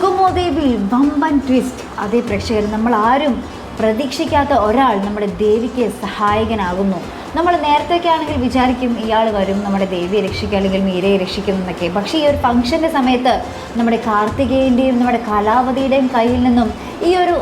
വമ്പൻ ട്വിസ്റ്റ് അതേ പ്രേക്ഷകർ നമ്മൾ ആരും പ്രതീക്ഷിക്കാത്ത ഒരാൾ നമ്മുടെ ദേവിക്ക് സഹായകനാകുന്നു. നമ്മൾ നേരത്തെയൊക്കെ ആണെങ്കിൽ വിചാരിക്കും ഇയാൾ വരും നമ്മുടെ ദേവിയെ രക്ഷിക്കുക അല്ലെങ്കിൽ മീരയെ രക്ഷിക്കും എന്നൊക്കെ. പക്ഷേ ഈ ഒരു ഫംഗ്ഷന്റെ സമയത്ത് നമ്മുടെ കാർത്തികേയന്റെയും നമ്മുടെ കലാവതിയുടെയും കയ്യിൽ നിന്നും ഈ ഒരു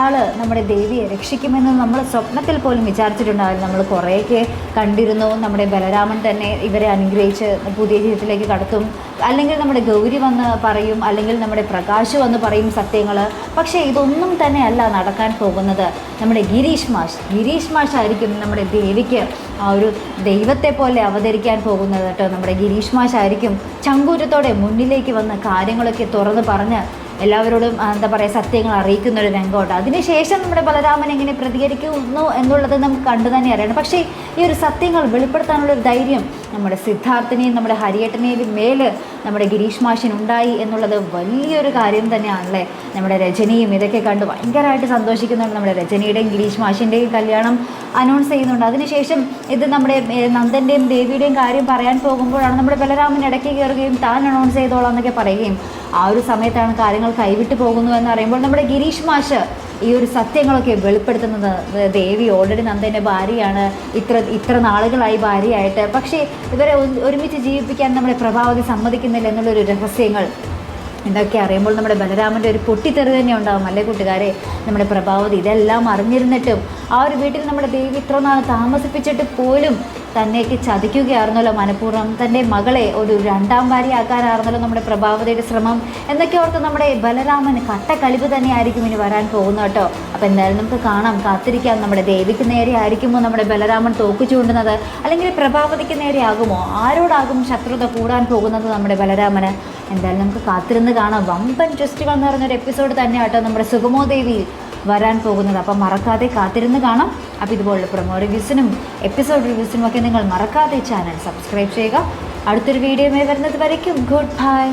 ആൾ നമ്മുടെ ദേവിയെ രക്ഷിക്കുമെന്ന് നമ്മൾ സ്വപ്നത്തിൽ പോലും വിചാരിച്ചിട്ടുണ്ടാവില്ല. നമ്മൾ കുറേയൊക്കെ കണ്ടിരുന്നു. നമ്മുടെ ബലരാമൻ തന്നെ ഇവരെ അനുഗ്രഹിച്ച് പുതിയ ജീവിതത്തിലേക്ക് കടത്തും. അല്ലെങ്കിൽ നമ്മുടെ ഗൗരി വന്ന് പറയും. അല്ലെങ്കിൽ നമ്മുടെ പ്രകാശ് വന്ന് പറയും സത്യങ്ങൾ പക്ഷേ ഇതൊന്നും തന്നെ അല്ല നടക്കാൻ പോകുന്നത്. നമ്മുടെ ഗിരീഷ് മാഷ്. ഗിരീഷ് മാഷ് ആയിരിക്കും നമ്മുടെ ദേവിക്ക് ആ ഒരു ദൈവത്തെ പോലെ അവതരിക്കാൻ പോകുന്നത് കേട്ടോ. നമ്മുടെ ഗിരീഷ് മാഷ് ആയിരിക്കും ചങ്കൂറ്റത്തോടെ മുന്നിലേക്ക് വന്ന് കാര്യങ്ങളൊക്കെ തുറന്ന് പറഞ്ഞ് എല്ലാവരോടും എന്താ പറയുക സത്യങ്ങൾ അറിയിക്കുന്ന ഒരു രംഗമുണ്ട്. അതിനുശേഷം നമ്മുടെ ബലരാമൻ എങ്ങനെ പ്രതികരിക്കുന്നു എന്നുള്ളത് നമുക്ക് കണ്ടു തന്നെ അറിയണം. പക്ഷേ ഈ ഒരു സത്യങ്ങൾ വെളിപ്പെടുത്താനുള്ള ഒരു ധൈര്യം നമ്മുടെ സിദ്ധാർത്ഥിനെയും നമ്മുടെ ഹരിയേട്ടനെയും മേൽ നമ്മുടെ ഗിരീഷ് മാഷിനുണ്ടായി എന്നുള്ളത് വലിയൊരു കാര്യം തന്നെയാണല്ലേ? നമ്മുടെ രജനിയും ഇതൊക്കെ കണ്ട് ഭയങ്കരമായിട്ട് സന്തോഷിക്കുന്നുണ്ട് നമ്മുടെ രജനിയുടെയും ഗിരീഷ് മാഷിന്റെയും കല്യാണം അനൗൺസ് ചെയ്യുന്നുണ്ട്. അതിനുശേഷം ഇത് നമ്മുടെ നന്ദന്റെയും ദേവിയുടെയും കാര്യം പറയാൻ പോകുമ്പോഴാണ് നമ്മുടെ ബലരാമൻ ഇടയ്ക്ക് കയറുകയും താൻ അനൗൺസ് ചെയ്തോളാം എന്നൊക്കെ പറയുകയും ആ ഒരു സമയത്താണ് കാര്യങ്ങൾ കൈവിട്ട് പോകുന്നു എന്ന് പറയുമ്പോൾ നമ്മുടെ ഗിരീഷ് മാഷ് ഈ ഒരു സത്യങ്ങളൊക്കെ വെളിപ്പെടുത്തുന്നത് ദേവി ഓൾറെഡി നന്ദന്റെ ഭാര്യയാണ്. ഇത്ര ഇത്ര നാളുകളായി ഭാര്യയായിട്ട്. പക്ഷേ ഇവരെ ഒരുമിച്ച് ജീവിപ്പിക്കാൻ നമ്മളെ പ്രഭാവതി സമ്മതിക്കുന്നില്ല എന്നുള്ളൊരു രഹസ്യങ്ങൾ. ഇതൊക്കെ അറിയുമ്പോൾ നമ്മുടെ ബലരാമന്റെ ഒരു പൊട്ടിത്തെറി തന്നെ ഉണ്ടാകും അല്ലേ കൂട്ടുകാരെ? നമ്മുടെ പ്രഭാവതി ഇതെല്ലാം അറിഞ്ഞിരുന്നിട്ടും ആ ഒരു വീട്ടിൽ നമ്മുടെ ദേവി ഇത്ര നാൾ താമസിപ്പിച്ചിട്ട് പോലും തന്നേക്ക് ചതിക്കുകയായിരുന്നല്ലോ. മനഃപൂർവം തന്റെ മകളെ ഒരു രണ്ടാം ഭാര്യയാക്കാനായിരുന്നല്ലോ നമ്മുടെ പ്രഭാവതിയുടെ ശ്രമം. എന്നൊക്കെ ഓർത്ത് നമ്മുടെ ബലരാമൻ കട്ട കട്ടക്കലിപ്പ് തന്നെയായിരിക്കും ഇനി വരാൻ പോകുന്നത് കേട്ടോ. അപ്പോൾ എന്തായാലും നമുക്ക് കാണാം കാത്തിരിക്കാം. നമ്മുടെ ദേവിക്ക് നേരെ ആയിരിക്കുമോ നമ്മുടെ ബലരാമൻ തോക്ക് ചൂണ്ടുന്നത്? അല്ലെങ്കിൽ പ്രഭാവതിക്ക് നേരെയാകുമോ ആരോടാകും ശത്രുത കൂടാൻ പോകുന്നത് നമ്മുടെ ബലരാമന്? എന്തായാലും നമുക്ക് കാത്തിരുന്ന് കാണാം. വമ്പൻ ട്വിസ്റ്റുകൾ എന്ന് പറഞ്ഞൊരു എപ്പിസോഡ് തന്നെ ആട്ടോ നമ്മുടെ സുഗമോ ദേവി വരാൻ പോകുന്നത്. അപ്പം മറക്കാതെ കാത്തിരുന്ന് കാണാം. അപ്പോൾ ഇതുപോലുള്ള പ്രൊമോ റിവ്യൂസിനും എപ്പിസോഡ് റിവ്യൂസിനും ഒക്കെ നിങ്ങൾ മറക്കാതെ ചാനൽ സബ്സ്ക്രൈബ് ചെയ്യുക. അടുത്തൊരു വീഡിയോയുമായി വരുന്നത് വരയ്ക്കും. Good bye